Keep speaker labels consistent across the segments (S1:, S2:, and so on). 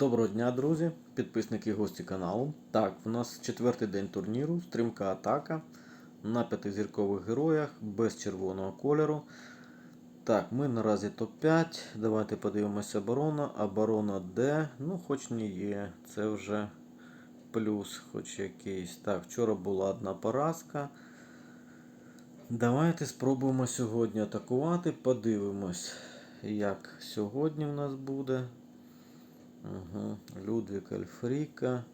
S1: Доброго дня, друзі, підписники і гості каналу. Так, у нас четвертий день турніру, стрімка атака на п'ятизіркових героях без червоного кольору. Так, ми наразі топ-5. Давайте подивимося оборона. Оборона Д. Ну, хоч не є. Це вже плюс, хоч якийсь. Так, вчора була одна поразка. Давайте спробуємо сьогодні атакувати. Подивимось, як сьогодні в нас буде. Угу. Людвік Альфріка.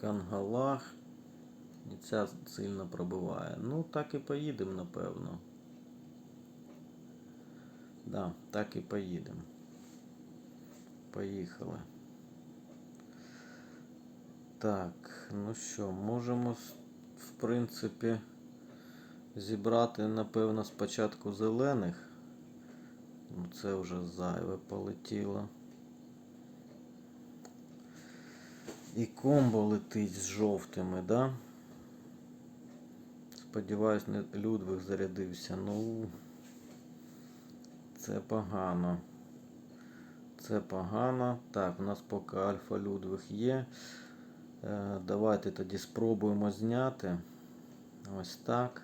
S1: Кангалах. І ця сильно пробиває. Ну, так і поїдемо, напевно. Да, так і поїдемо. Поїхали. Так, ну що, можемо, в принципі, зібрати, напевно, спочатку зелених. Ну, це вже зайве полетіло. І комбо летить з жовтими, да? Сподіваюсь, не Людвиг зарядився. Ну це погано. Це погано. Так, у нас поки Альфа Людвиг є. Е, давайте тоді спробуємо зняти. Ось так.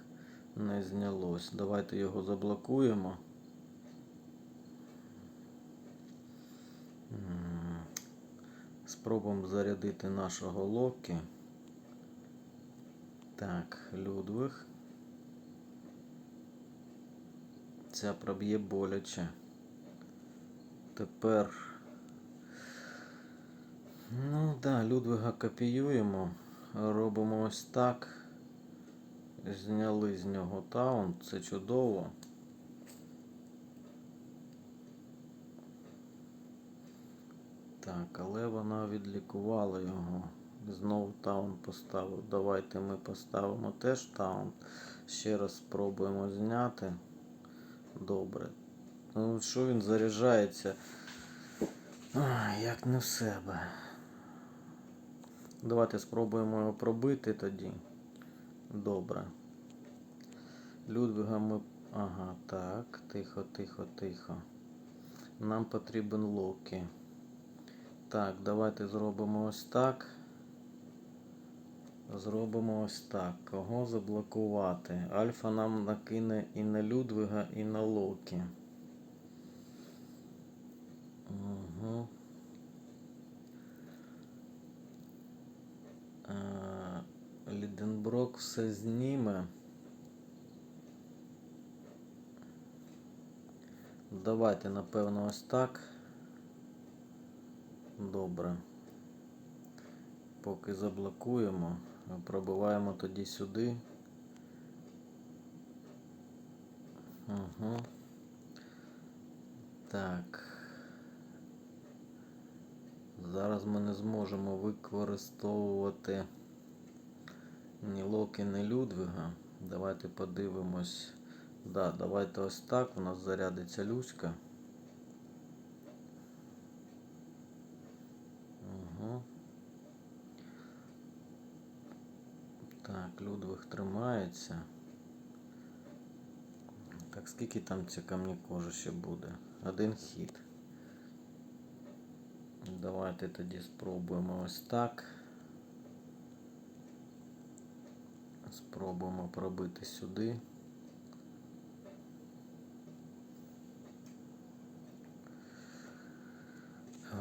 S1: Не знялось. Давайте його заблокуємо. Спробуємо зарядити нашого Локі. Так, Людвиг. Ця проб'є боляче. Тепер. Ну да, Людвига копіюємо. Робимо ось так. Зняли з нього таун. Це чудово. Так, але вона відлікувала його. Знову таун поставив. Давайте ми поставимо теж таун. Ще раз спробуємо зняти. Добре. Ну, що він заряджається? Як не в себе. Давайте спробуємо його пробити тоді. Добре. Людвига ми. Ага, так. Тихо, тихо, тихо. Нам потрібен Локі. Так, давайте зробимо ось так. Зробимо ось так. Кого заблокувати? Альфа нам накине і на Людвига, і на Локі. Угу. Ліденброк все зніме. Давайте, напевно, ось так. Добре. Поки заблокуємо, пробиваємо тоді сюди. Угу. Так. Зараз ми не зможемо використовувати ні Локи, ні Людвига. Давайте подивимось. Да, давайте ось так. У нас зарядиться Люська. Угу. Людвиг тримається. Так, скільки там ця камні кожи ще буде? Один хід. Давайте тоді спробуємо ось так. Спробуємо пробити сюди.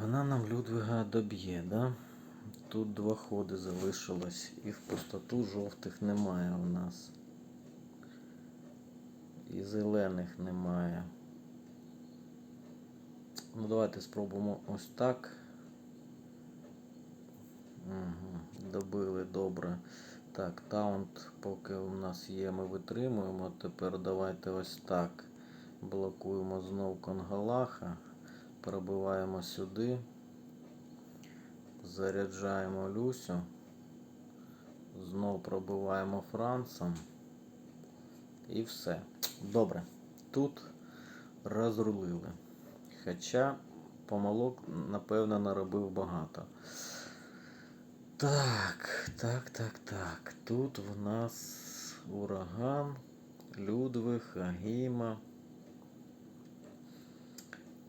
S1: Вона нам Людвига доб'є, да? Тут два ходи залишилось і в пустоту жовтих немає у нас. І зелених немає. Ну давайте спробуємо ось так. Угу, добили добре. Так, таунт, поки у нас є, ми витримуємо. Тепер давайте ось так. Блокуємо знов Конгалаха. Пробиваємо сюди. Заряджаємо Люсю. Знов пробиваємо Францем. І все. Добре. Тут розрулили. Хоча помилок, напевно, наробив багато. Так, так, так, так. Тут в нас ураган, Людвиг, Агіма.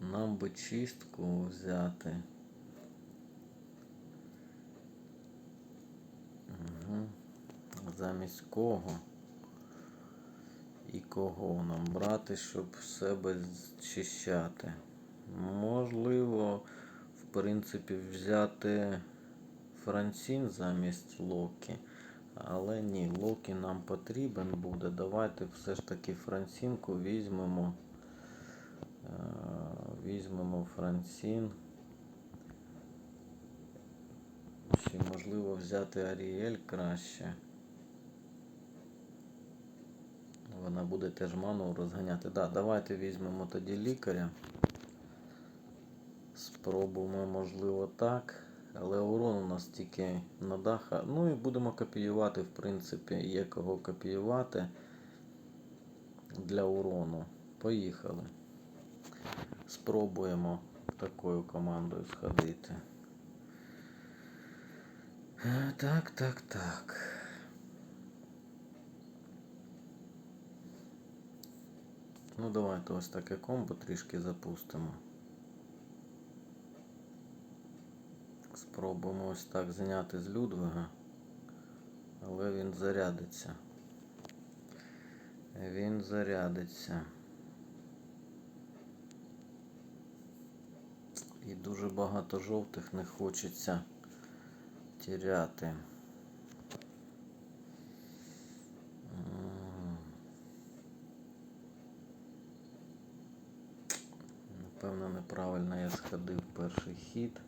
S1: Нам би чистку взяти. Замість кого? І кого нам брати, щоб себе зчищати? Можливо, в принципі, взяти Франсін замість Локі. Але ні, Локі нам потрібен буде. Давайте все ж таки Франсінку візьмемо. Е, Візьмемо Франсін. Чи можливо взяти Аріель краще. Вона буде теж ману розганяти. Да, давайте візьмемо тоді лікаря. Спробуємо, можливо, так. Але урон у нас тільки на даха. Ну і будемо копіювати, в принципі, є кого копіювати для урону. Поїхали. Спробуємо такою командою сходити. Так, так, так. Ну, давайте ось таке комбо трішки запустимо. Спробуємо ось так зняти з Людвига, але він зарядиться. Він зарядиться. І дуже багато жовтих не хочеться тіряти. Напевно, неправильно я сходив перший хід.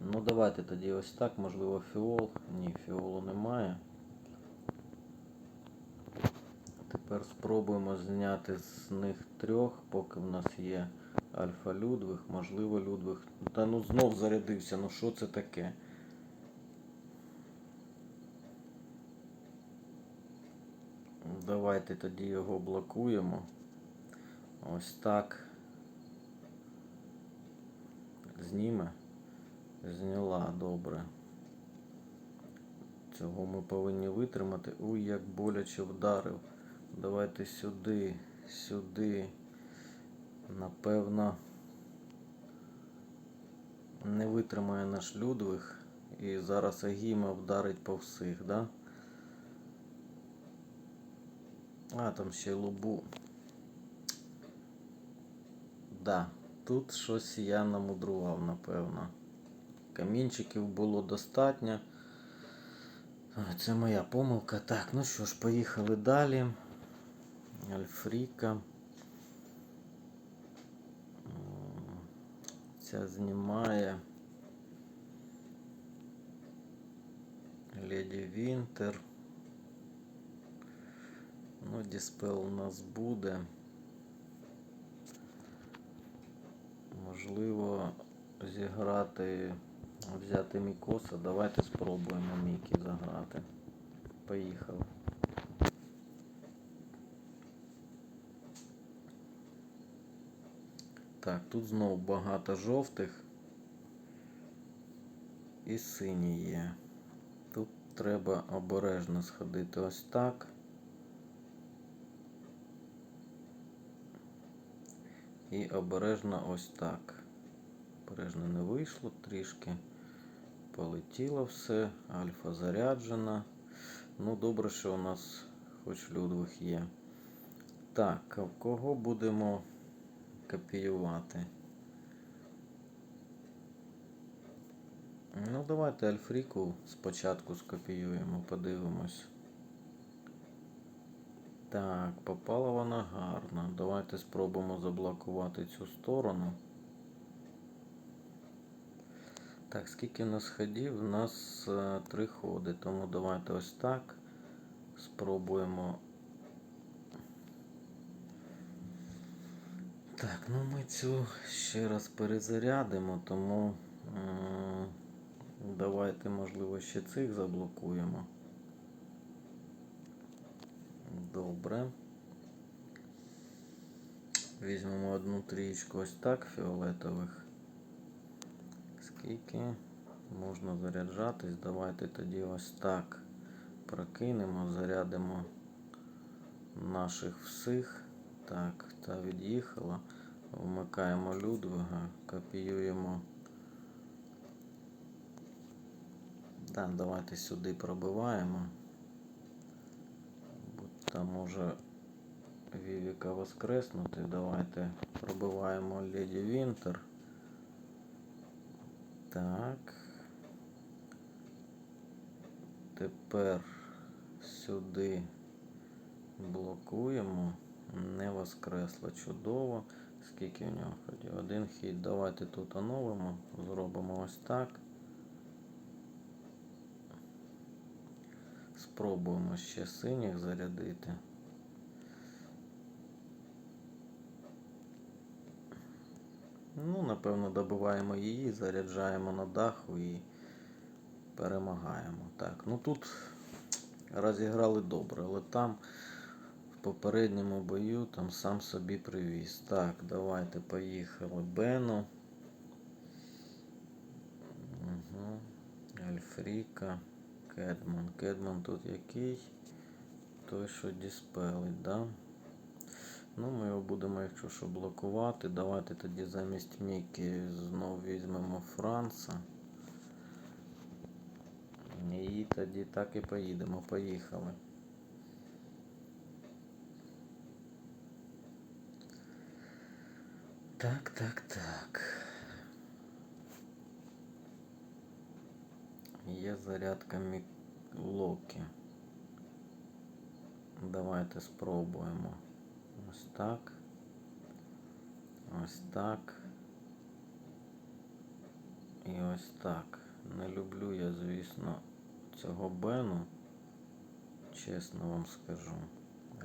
S1: Ну, давайте тоді ось так, можливо, фіол. Ні, фіолу немає. Тепер спробуємо зняти з них трьох, поки в нас є Альфа Людвиг, можливо, Людвиг. Та ну знов зарядився, ну що це таке? Давайте тоді його блокуємо. Ось так. Зніме. Зняла, добре. Цього ми повинні витримати. Уй, як боляче вдарив. Давайте сюди, сюди. Напевно, не витримає наш Людвиг. І зараз Агіма вдарить по всіх, да? А, там ще й лубу. Да, тут щось я намудрував, напевно. Камінчиків було достатньо. Це моя помилка. Так, ну що ж, поїхали далі. Альфріка. Ця знімає. Леді Вінтер. Ну, Діспел у нас буде. Можливо, зіграти, взяти Мікоса. Давайте спробуємо Мікі заграти. Поїхали. Так, тут знову багато жовтих і сині є. Тут треба обережно сходити ось так. І обережно ось так. Обережно не вийшло трішки. Полетіло все. Альфа заряджена. Ну, добре, що у нас хоч Людвиг є. Так, в кого будемо копіювати? Ну, давайте Альфріку спочатку скопіюємо, подивимось. Так, попала вона гарно. Давайте спробуємо заблокувати цю сторону. Так, скільки у нас ходів? У нас три ходи, тому давайте ось так. Спробуємо. Так, ну ми цю ще раз перезарядимо, тому давайте, можливо, ще цих заблокуємо. Добре. Візьмемо одну трієчку ось так фіолетових. Скільки можна заряджатись? Давайте тоді ось так прокинемо, зарядимо наших всіх. Так, та від'їхала. Вмикаємо Людвига, копіюємо. Так, давайте сюди пробиваємо. Там може Вівіка воскреснути. Давайте пробиваємо Леді Вінтер. Так. Тепер сюди блокуємо. Не воскресло чудово. Скільки в нього ходів? Один хід. Давайте тут оновимо. Зробимо ось так. Спробуємо ще синіх зарядити. Ну, напевно, добиваємо її, заряджаємо на даху і перемагаємо. Так, ну тут розіграли добре, але там попередньому бою там сам собі привіз. Так, давайте поїхали. Бену. Угу. Альфріка. Кедман. Кедман тут який? Той, що діспелить, да? Ну, ми його будемо, якщо що, блокувати. Давайте тоді замість Мікі знову візьмемо Франца. І тоді так і поїдемо. Поїхали. Так, так, так. Є зарядка Мік... Давайте спробуємо. Ось так. Ось так. І ось так. Не люблю я, звісно, цього Бену. Чесно вам скажу.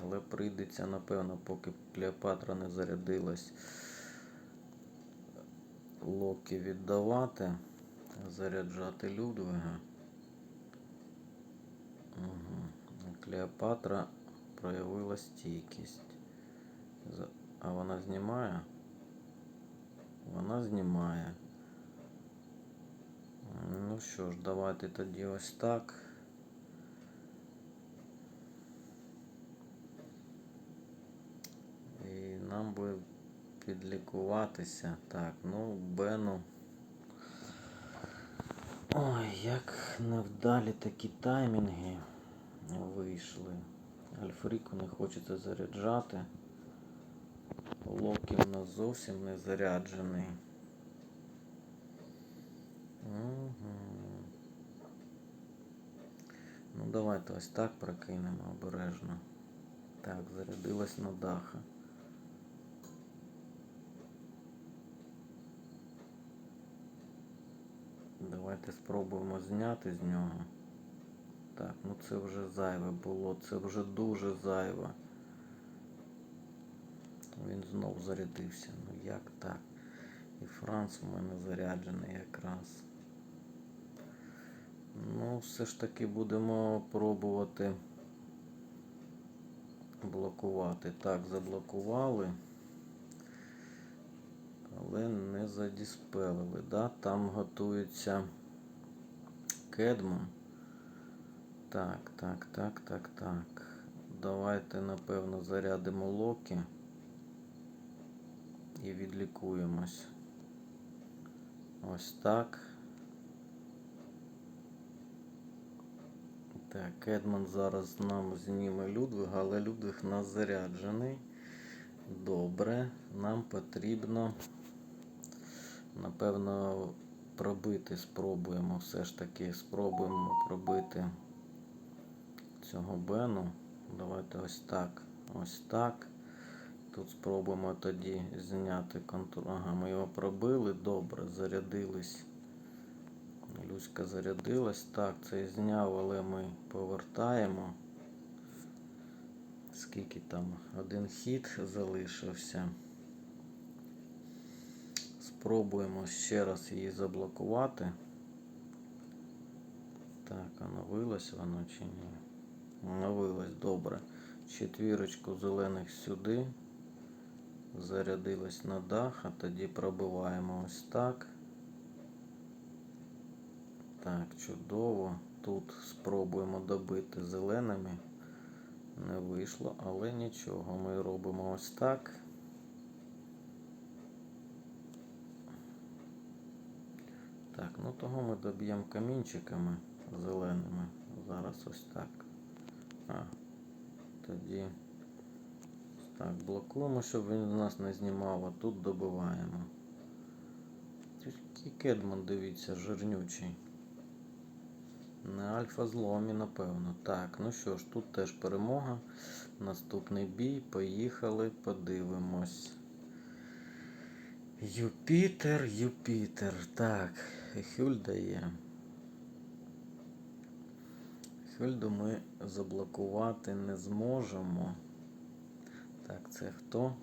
S1: Але прийдеться, напевно, поки Клеопатра не зарядилась Локі віддавати, заряджати Людвига. Угу. Клеопатра проявила стійкість. А вона знімає? Вона знімає. Ну що ж, давайте тоді ось так. І нам би підлікуватися. Так, ну, Бену. Ой, як невдалі такі таймінги вийшли. Альфріку не хочеться заряджати. Локі в нас зовсім не заряджений. Угу. Ну давайте ось так прокинемо обережно. Так, зарядилась на даха. Давайте спробуємо зняти з нього. Так, ну це вже зайве було, це вже дуже зайве. Він знов зарядився. Ну як так? І Франц у мене заряджений якраз. Ну, все ж таки будемо пробувати блокувати. Так, заблокували. Але не задіспелили. Да? Там готується кедман. Так, так, так, так, так. Давайте, напевно, зарядимо локі і відлікуємось. Ось так. Так, Кедман зараз нам зніме Людвига, але Людвиг нас заряджений. Добре, нам потрібно, напевно, пробити, спробуємо все ж таки, спробуємо пробити цього Бену. Давайте ось так, ось так. Тут спробуємо тоді зняти контур. Ага, ми його пробили, добре, зарядились. Люська зарядилась. Так, це зняв, але ми повертаємо. Скільки там? Один хід залишився. Спробуємо ще раз її заблокувати. Так, оновилось воно чи ні? Оновилось, добре. Четвірочку зелених сюди. Зарядилась на дах, а тоді пробиваємо ось так. Так, чудово. Тут спробуємо добити зеленими. Не вийшло, але нічого. Ми робимо ось так. Так, ну того ми доб'ємо камінчиками зеленими. Зараз ось так. А, тоді так блокуємо, щоб він з нас не знімав, а тут добиваємо. Тільки кедман, дивіться, жирнючий. На альфа зломі, напевно. Так, ну що ж, тут теж перемога. Наступний бій. Поїхали, подивимось. Юпітер, Юпітер. Так, Хюльда є. Хюльду ми заблокувати не зможемо. Так, це хто?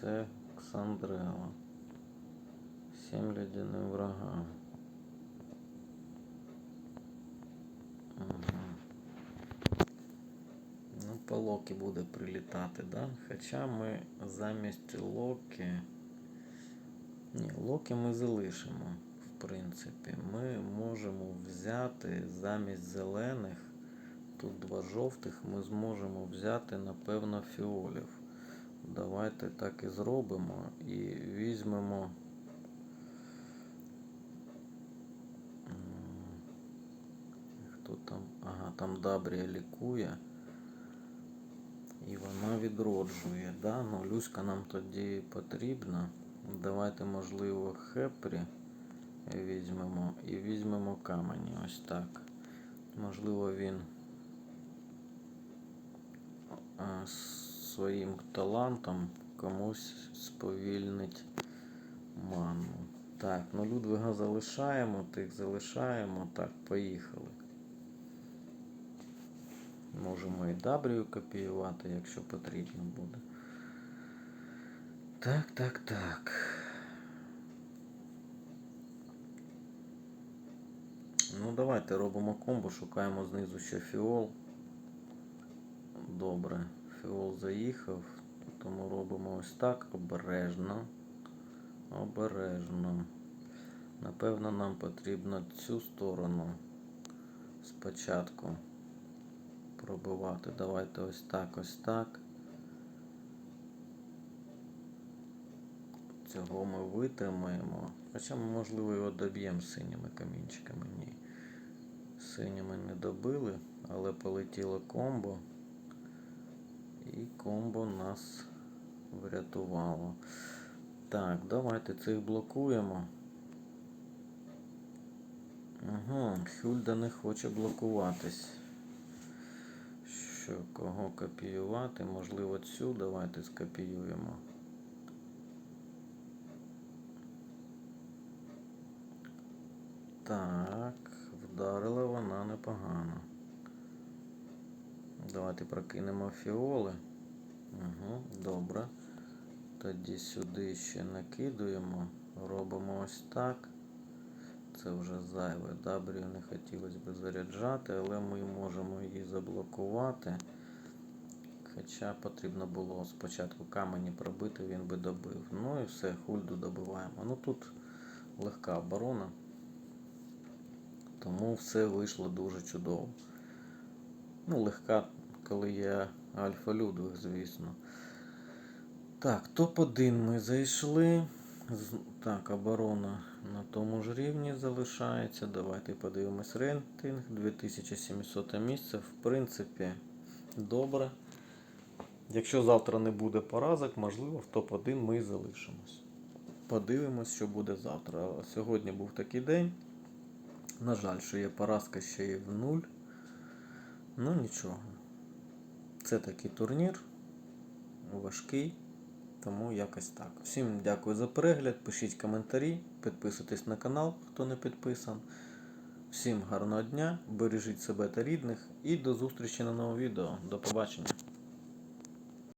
S1: Це Ксандрела. Сім ледяних врага. Ага. Ну, по Локі буде прилітати, да? Хоча ми замість Локі. Ні, Локі ми залишимо, принципі. Ми можемо взяти замість зелених, тут два жовтих, ми зможемо взяти, напевно, фіолів. Давайте так і зробимо і візьмемо. Хто там? Ага, там Дабрія лікує. І вона відроджує, да? Ну, Люська нам тоді потрібна. Давайте, можливо, Хепрі візьмемо і візьмемо камені. Ось так. Можливо, він своїм талантом комусь сповільнить ману. Так, ну Людвига залишаємо, тих залишаємо. Так, поїхали. Можемо і Дабрію копіювати, якщо потрібно буде. Так, так, так. Ну, давайте робимо комбо, шукаємо знизу ще фіол. Добре, фіол заїхав, тому робимо ось так обережно. Обережно. Напевно, нам потрібно цю сторону спочатку пробивати. Давайте ось так, ось так. Цього ми витримаємо. Хоча ми, можливо, його доб'ємо синіми камінчиками. Ні. Синіми не добили, але полетіло комбо. І комбо нас врятувало. Так, давайте цих блокуємо. Угу, Хюльда не хоче блокуватись. Що, кого копіювати? Можливо, цю давайте скопіюємо. Так, вдарила вона непогано. Давайте прокинемо фіоли. Угу, добре. Тоді сюди ще накидуємо. Робимо ось так. Це вже зайве. Дабрію не хотілося б заряджати, але ми можемо її заблокувати. Хоча потрібно було спочатку камені пробити, він би добив. Ну і все, хульду добиваємо. Ну тут легка оборона. Тому все вийшло дуже чудово. Ну, легка, коли є Альфа Людвиг, звісно. Так, топ-1 ми зайшли. Так, оборона на тому ж рівні залишається. Давайте подивимось рейтинг. 2700 місце. В принципі, добре. Якщо завтра не буде поразок, можливо, в топ-1 ми і залишимось. Подивимось, що буде завтра. Сьогодні був такий день. На жаль, що є поразка ще й в нуль. Ну нічого. Це такий турнір. Важкий. Тому якось так. Всім дякую за перегляд. Пишіть коментарі, підписуйтесь на канал, хто не підписан. Всім гарного дня, бережіть себе та рідних і до зустрічі на новому відео. До побачення.